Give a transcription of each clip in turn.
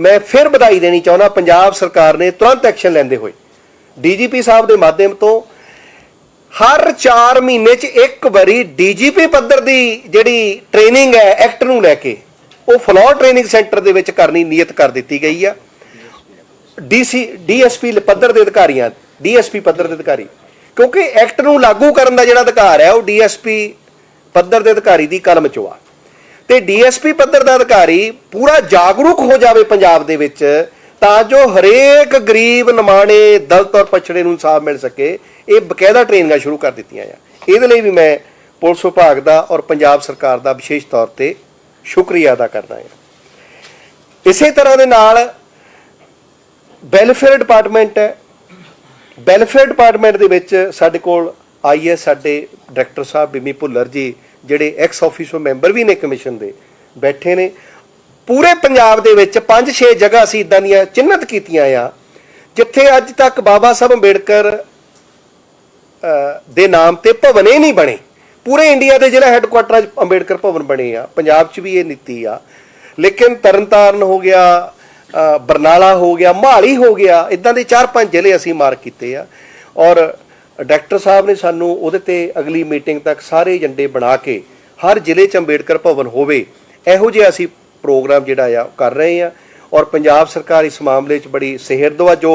ਮੈਂ ਫਿਰ ਵਧਾਈ ਦੇਣੀ ਚਾਹੁੰਦਾ, ਪੰਜਾਬ ਸਰਕਾਰ ਨੇ ਤੁਰੰਤ ਐਕਸ਼ਨ ਲੈਂਦੇ ਹੋਏ। ਡੀਜੀਪੀ ਸਾਹਿਬ ਦੇ ਮਾਧਿਅਮ ਤੋਂ ਹਰ 4 ਮਹੀਨੇ 'ਚ ਇੱਕ ਵਾਰੀ ਡੀਜੀਪੀ ਪੱਧਰ ਦੀ ਜਿਹੜੀ ਟ੍ਰੇਨਿੰਗ ਹੈ, ਐਕਟ ਨੂੰ ਲੈ ਕੇ, ਉਹ ਫਲੋਰ ਟ੍ਰੇਨਿੰਗ ਸੈਂਟਰ ਦੇ ਵਿੱਚ ਕਰਨੀ ਨੀਅਤ ਕਰ ਦਿੱਤੀ ਗਈ ਆ। ਡੀਸੀ, ਡੀਐਸਪੀ ਪੱਧਰ ਦੇ ਅਧਿਕਾਰੀਆਂ, ਡੀਐਸਪੀ ਪੱਧਰ ਦੇ ਅਧਿਕਾਰੀ, ਕਿਉਂਕਿ ਐਕਟ ਨੂੰ ਲਾਗੂ ਕਰਨ ਦਾ ਜਿਹੜਾ ਅਧਿਕਾਰ ਹੈ, ਉਹ ਡੀਐਸਪੀ ਪੱਧਰ ਦੇ ਅਧਿਕਾਰੀ ਦੀ ਕਲਮ 'ਚੋਂ ਆ। ਤੇ ਡੀਐਸਪੀ ਪੱਧਰ ਦਾ ਅਧਿਕਾਰੀ ਪੂਰਾ ਜਾਗਰੂਕ ਹੋ ਜਾਵੇ ਪੰਜਾਬ ਦੇ ਵਿੱਚ, ਤਾਂ ਜੋ ਹਰੇਕ ਗਰੀਬ, ਨਿਮਾਣੇ, ਦਲਤ ਔਰ ਪਛੜੇ ਨੂੰ ਇਨਸਾਫ ਮਿਲ ਸਕੇ। ਇਹ ਬਕਾਇਦਾ ਟ੍ਰੇਨਿੰਗਾਂ ਸ਼ੁਰੂ ਕਰ ਦਿੱਤੀਆਂ ਆ ਇਹਦੇ ਲਈ ਵੀ ਮੈਂ ਪੁਲਿਸ ਵਿਭਾਗ ਦਾ ਔਰ ਪੰਜਾਬ ਸਰਕਾਰ ਦਾ ਵਿਸ਼ੇਸ਼ ਤੌਰ ਤੇ ਸ਼ੁਕਰੀਆ ਅਦਾ ਕਰਦਾ ਹਾਂ। ਇਸੇ ਤਰ੍ਹਾਂ ਦੇ ਨਾਲ ਵੈਲਫੇਅਰ ਡਿਪਾਰਟਮੈਂਟ ਹੈ। ਵੈਲਫੇਅਰ ਡਿਪਾਰਟਮੈਂਟ ਦੇ ਵਿੱਚ ਸਾਡੇ ਕੋਲ ਆਈਏ ਸਾਡੇ ਡਾਇਰੈਕਟਰ ਸਾਹਿਬ ਬਿਮੀ ਭੁੱਲਰ ਜੀ ਜਿਹੜੇ ਐਕਸ ਆਫੀਸੋ ਮੈਂਬਰ ਵੀ ਨੇ ਕਮਿਸ਼ਨ ਦੇ, ਬੈਠੇ ਨੇ। ਪੂਰੇ ਪੰਜਾਬ ਦੇ ਵਿੱਚ 5-6 ਜਗ੍ਹਾ ਅਸੀਂ ਇਦਾਂ ਦੀਆਂ ਚਿੰਨ੍ਹਤ ਕੀਤੀਆਂ ਆ, ਜਿੱਥੇ ਅੱਜ ਤੱਕ ਬਾਬਾ ਸਾਹਿਬ ਅੰਬੇਡਕਰ ਦੇ ਨਾਮ ਤੇ ਭਵਨ ਹੀ ਨਹੀਂ ਬਣੇ। ਪੂਰੇ ਇੰਡੀਆ ਦੇ ਜਿਹੜਾ ਹੈੱਡਕੁਆਟਰਾਂ 'ਚ ਅੰਬੇਡਕਰ ਭਵਨ ਬਣੇ ਆ। ਪੰਜਾਬ 'ਚ ਵੀ ਇਹ ਨੀਤੀ ਆ। ਲੇਕਿਨ ਤਰਨਤਾਰਨ ਹੋ ਗਿਆ ਬਰਨਾਲਾ ਹੋ ਗਿਆ, ਮਹਾਲੀ ਹੋ ਗਿਆ, ਇਦਾਂ ਦੇ 4-5 ਜ਼ਿਲ੍ਹੇ ਅਸੀਂ ਮਾਰ ਕੀਤੇ ਆ। ਔਰ ਡਾਇਰੈਕਟਰ ਸਾਹਿਬ ਨੇ ਸਾਨੂੰ ਉਹਦੇ ਤੇ ਅਗਲੀ ਮੀਟਿੰਗ ਤੱਕ ਸਾਰੇ ਏਜੰਡੇ ਬਣਾ ਕੇ ਹਰ ਜ਼ਿਲ੍ਹੇ 'ਚ ਅੰਬੇਡਕਰ ਭਵਨ ਹੋਵੇ, ਇਹੋ ਜਿਹਾ ਅਸੀਂ ਪ੍ਰੋਗਰਾਮ ਜਿਹੜਾ ਆ ਕਰ ਰਹੇ ਆ। ਔਰ ਪੰਜਾਬ ਸਰਕਾਰ ਇਸ ਮਾਮਲੇ 'ਚ ਬੜੀ ਸਿਹਰਦਵਾ ਜੋ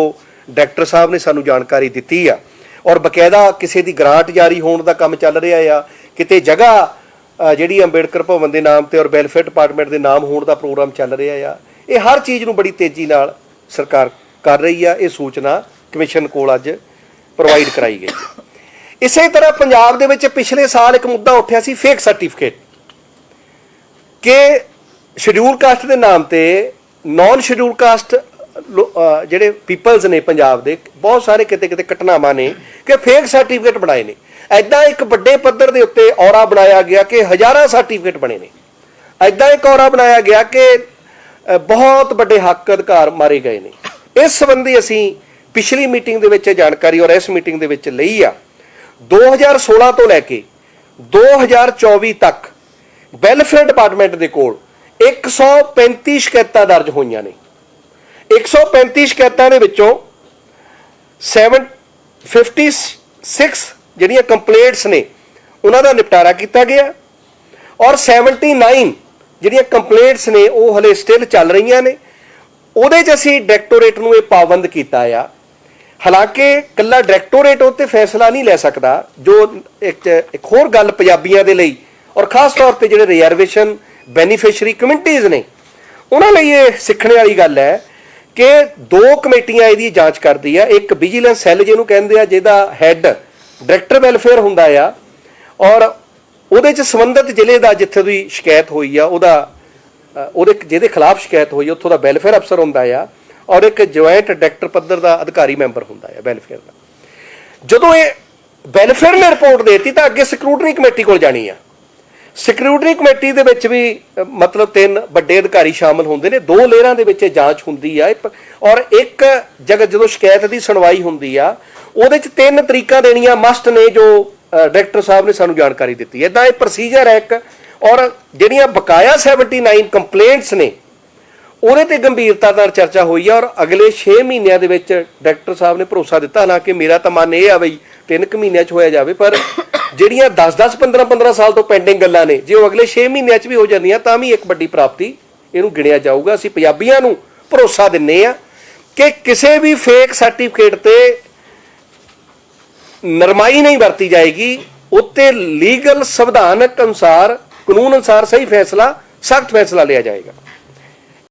ਡਾਇਰੈਕਟਰ ਸਾਹਿਬ ਨੇ ਸਾਨੂੰ ਜਾਣਕਾਰੀ ਦਿੱਤੀ ਆ। ਔਰ ਬਕਾਇਦਾ ਕਿਸੇ ਦੀ ਗ੍ਰਾਂਟ ਜਾਰੀ ਹੋਣ ਦਾ ਕੰਮ ਚੱਲ ਰਿਹਾ ਆ, ਕਿਤੇ ਜਗ੍ਹਾ ਜਿਹੜੀ ਅੰਬੇਡਕਰ ਭਵਨ ਦੇ ਨਾਮ ਤੇ ਔਰ ਵੈਲਫੇਅਰ ਡਿਪਾਰਟਮੈਂਟ ਦੇ ਨਾਮ ਹੋਣ ਦਾ ਪ੍ਰੋਗਰਾਮ ਚੱਲ ਰਿਹਾ ਆ, ਇਹ ਹਰ ਚੀਜ਼ ਨੂੰ ਬੜੀ ਤੇਜ਼ੀ ਨਾਲ ਸਰਕਾਰ ਕਰ ਰਹੀ ਆ। ਇਹ ਸੂਚਨਾ ਕਮਿਸ਼ਨ ਕੋਲ ਅੱਜ ਪ੍ਰੋਵਾਈਡ ਕਰਾਈ ਗਈ। ਹੈ। ਇਸੇ ਤਰ੍ਹਾਂ ਪੰਜਾਬ ਦੇ ਵਿੱਚ ਪਿਛਲੇ ਸਾਲ ਇੱਕ ਮੁੱਦਾ ਉੱਠਿਆ ਸੀ ਫੇਕ ਸਰਟੀਫਿਕੇਟ ਕਿ ਸ਼ਡਿਊਲ ਕਾਸਟ ਦੇ ਨਾਮ ਤੇ ਨਾਨ ਸ਼ਡਿਊਲ ਕਾਸਟ ਜਿਹੜੇ ਪੀਪਲਸ ਨੇ ਪੰਜਾਬ ਦੇ, ਬਹੁਤ ਸਾਰੇ ਕਿਤੇ ਕਿਤੇ ਘਟਨਾਵਾਂ ਨੇ ਕਿ ਫੇਕ ਸਰਟੀਫਿਕੇਟ ਬਣਾਏ ਨੇ। ਐਦਾਂ ਇੱਕ ਵੱਡੇ ਪੱਧਰ ਦੇ ਉੱਤੇ ਔਰਾ ਬਣਾਇਆ ਗਿਆ ਕਿ ਹਜ਼ਾਰਾਂ ਸਰਟੀਫਿਕੇਟ ਬਣੇ ਨੇ। ਐਦਾਂ ਇੱਕ ਔਰਾ ਬਣਾਇਆ ਗਿਆ ਕਿ ਬਹੁਤ ਵੱਡੇ ਹੱਕ ਅਧਿਕਾਰ ਮਾਰੇ ਗਏ ਨੇ। ਇਸ ਸੰਬੰਧੀ ਅਸੀਂ ਪਿਛਲੀ ਮੀਟਿੰਗ ਦੇ ਵਿੱਚ ਇਹ ਜਾਣਕਾਰੀ ਔਰ ਇਸ ਮੀਟਿੰਗ ਦੇ ਵਿੱਚ ਲਈ ਆ। 2016 ਤੋਂ ਲੈ ਕੇ 2024 ਤੱਕ ਵੈਲਫੇਅਰ ਡਿਪਾਰਟਮੈਂਟ ਦੇ ਕੋਲ 135 ਸ਼ਿਕਾਇਤਾਂ ਦਰਜ ਹੋਈਆਂ ਨੇ। 135 ਸ਼ਿਕਾਇਤਾਂ ਦੇ ਵਿੱਚੋਂ 7 56 ਜਿਹੜੀਆਂ ਕੰਪਲੇਂਟਸ ਨੇ, ਉਹਨਾਂ ਦਾ ਨਿਪਟਾਰਾ ਕੀਤਾ ਗਿਆ ਔਰ 79 ਜਿਹੜੀਆਂ ਕੰਪਲੇਂਟਸ ਨੇ, ਉਹ ਹਲੇ ਸਟਿਲ ਚੱਲ ਰਹੀਆਂ ਨੇ। ਉਹਦੇ 'ਚ ਅਸੀਂ ਡਾਇਰੈਕਟੋਰੇਟ ਨੂੰ ਇਹ ਪਾਬੰਦ ਕੀਤਾ ਆ ਹਾਲਾਂਕਿ ਕੱਲਾ ਡਾਇਰੈਕਟੋਰੇਟ ਉੱਤੇ ਫੈਸਲਾ ਨਹੀਂ ਲੈ ਸਕਦਾ, ਜੋ ਇੱਕ ਇੱਕ ਹੋਰ ਗੱਲ ਪੰਜਾਬੀਆਂ ਦੇ ਲਈ ਔਰ ਖਾਸ ਤੌਰ ਤੇ ਜਿਹੜੇ ਰਿਜ਼ਰਵੇਸ਼ਨ ਬੈਨੀਫੀਸ਼ੀਅਰੀ ਕਮਿਊਨਿਟੀਜ਼ ਨੇ, ਉਹਨਾਂ ਲਈ ਇਹ ਸਿੱਖਣ ਵਾਲੀ ਗੱਲ ਹੈ ਕਿ ਦੋ ਕਮੇਟੀਆਂ ਇਹਦੀ ਜਾਂਚ ਕਰਦੀ ਆ, ਇੱਕ ਵਿਜੀਲੈਂਸ ਸੈੱਲ ਜਿਹਨੂੰ ਕਹਿੰਦੇ ਆ, ਜਿਹਦਾ ਹੈੱਡ ਡਾਇਰੈਕਟਰ ਵੈਲਫੇਅਰ ਹੁੰਦਾ ਆ, ਔਰ ਉਹਦੇ ਚ ਸੰਬੰਧਿਤ ਜ਼ਿਲ੍ਹੇ ਦਾ ਜਿੱਥੇ ਦੀ ਸ਼ਿਕਾਇਤ ਹੋਈ ਆ, ਉਹਦਾ ਉਹਦੇ, ਜਿਹਦੇ ਖਿਲਾਫ ਸ਼ਿਕਾਇਤ ਹੋਈ ਉੱਥੋਂ ਦਾ ਵੈਲਫੇਅਰ ਅਫਸਰ ਹੁੰਦਾ ਆ ਔਰ ਇੱਕ ਜੁਆਇੰਟ ਡਾਇਰੈਕਟਰ ਪੱਧਰ ਦਾ ਅਧਿਕਾਰੀ ਮੈਂਬਰ ਹੁੰਦਾ ਆ ਵੈਲਫੇਅਰ ਦਾ। ਜਦੋਂ ਇਹ ਵੈਲਫੇਅਰ ਨੇ ਰਿਪੋਰਟ ਦੇਤੀ ਤਾਂ ਅੱਗੇ ਸਕਰੂਟਨੀ ਕਮੇਟੀ ਕੋਲ ਜਾਣੀ ਆ। ਸਿਕਿਉਰਿਟੀ ਕਮੇਟੀ ਦੇ ਵਿੱਚ ਵੀ ਮਤਲਬ ਤਿੰਨ ਵੱਡੇ ਅਧਿਕਾਰੀ ਸ਼ਾਮਲ ਹੁੰਦੇ ਨੇ। ਦੋ ਲੇਅਰਾਂ ਦੇ ਵਿੱਚ ਇਹ ਜਾਂਚ ਹੁੰਦੀ ਆ। ਇਹ ਔਰ ਇੱਕ ਜਗ੍ਹਾ ਜਦੋਂ ਸ਼ਿਕਾਇਤ ਦੀ ਸੁਣਵਾਈ ਹੁੰਦੀ ਆ, ਉਹਦੇ ਚ ਤਿੰਨ ਤਰੀਕਾ ਦੇਣੀਆਂ ਮਸਟ ਨੇ ਜੋ ਡਾਇਰੈਕਟਰ ਸਾਹਿਬ ਨੇ ਸਾਨੂੰ ਜਾਣਕਾਰੀ ਦਿੱਤੀ। ਹੈ ਇਦਾਂ ਇਹ ਪ੍ਰੋਸੀਜਰ ਹੈ ਇੱਕ, ਔਰ ਜਿਹੜੀਆਂ ਬਕਾਇਆ 79 ਕੰਪਲੇਂਟਸ ਨੇ ਉਹਦੇ ਤੇ ਗੰਭੀਰਤਾ ਨਾਲ ਚਰਚਾ ਹੋਈ ਆ ਔਰ ਅਗਲੇ 6 ਮਹੀਨਿਆਂ ਦੇ ਵਿੱਚ ਡਾਇਰੈਕਟਰ ਸਾਹਿਬ ਨੇ ਭਰੋਸਾ ਦਿੱਤਾ ਨਾ ਕਿ ਮੇਰਾ ਤਾਂ ਮਨ ਇਹ ਆ ਬਈ 3 ਕੁ ਮਹੀਨਿਆਂ 'ਚ ਹੋਇਆ ਜਾਵੇ, ਪਰ ਜਿਹੜੀਆਂ 10-10 15-15 ਸਾਲ ਤੋਂ ਪੈਂਡਿੰਗ ਗੱਲਾਂ ਨੇ, ਜੇ ਉਹ ਅਗਲੇ 6 ਮਹੀਨਿਆਂ 'ਚ ਵੀ ਹੋ ਜਾਂਦੀਆਂ, ਤਾਂ ਵੀ ਇੱਕ ਵੱਡੀ ਪ੍ਰਾਪਤੀ ਇਹਨੂੰ ਗਿਣਿਆ ਜਾਊਗਾ। ਅਸੀਂ ਪੰਜਾਬੀਆਂ ਨੂੰ ਭਰੋਸਾ ਦਿੰਨੇ ਆ ਕਿ ਕਿਸੇ ਵੀ ਫੇਕ ਸਰਟੀਫਿਕੇਟ ਤੇ ਨਰਮਾਈ ਨਹੀਂ ਵਰਤੀ ਜਾਏਗੀ। ਉੱਤੇ ਲੀਗਲ ਸੰਵਿਧਾਨਕ ਅਨੁਸਾਰ, ਕਾਨੂੰਨ ਅਨੁਸਾਰ ਸਹੀ ਫੈਸਲਾ, ਸਖਤ ਫੈਸਲਾ ਲਿਆ ਜਾਏਗਾ।